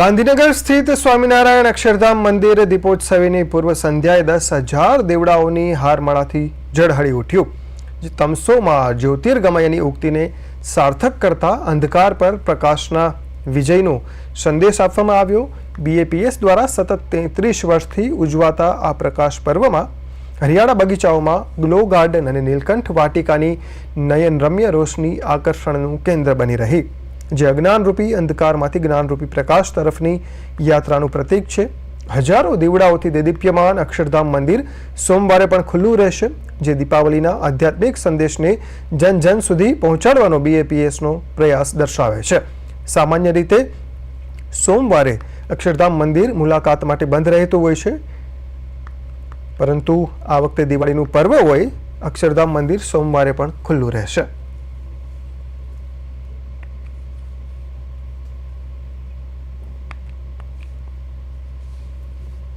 ગાંધીનગર સ્થિત સ્વામિનારાયણ અક્ષરધામ મંદિર દીપોત્સવીની પૂર્વ સંધ્યાએ દસ હજાર દેવડાઓની હારમાળાથી ઝળહળી ઉઠ્યું. તમસોમાં જ્યોતિર્ગમયની ઉક્તિને સાર્થક કરતા અંધકાર પર પ્રકાશના વિજયનો સંદેશ આપવામાં આવ્યો. બીએપીએસ દ્વારા સતત તેત્રીસ વર્ષથી ઉજવાતા આ પ્રકાશ પર્વમાં હરિયાણા બગીચાઓમાં ગ્લો ગાર્ડન અને નીલકંઠ વાટિકાની નયનરમ્ય રોશની આકર્ષણનું કેન્દ્ર બની રહી. જે અજ્ઞાનરૂપી અંધકારમાંથી જ્ઞાનરૂપી પ્રકાશ તરફની યાત્રાનું પ્રતીક છે. હજારો દીવડાઓથી દેદીપ્યમાન અક્ષરધામ મંદિર સોમવારે પણ ખુલ્લું રહેશે, જે દીપાવલીના આધ્યાત્મિક સંદેશને જન જન સુધી પહોંચાડવાનો બીએપીએસનો પ્રયાસ દર્શાવે છે. સામાન્ય રીતે સોમવારે અક્ષરધામ મંદિર મુલાકાત માટે બંધ રહેતું હોય છે. પરંતુ આ વખતે દિવાળીનું પર્વ હોય, અક્ષરધામ મંદિર સોમવારે પણ ખુલ્લું રહેશે.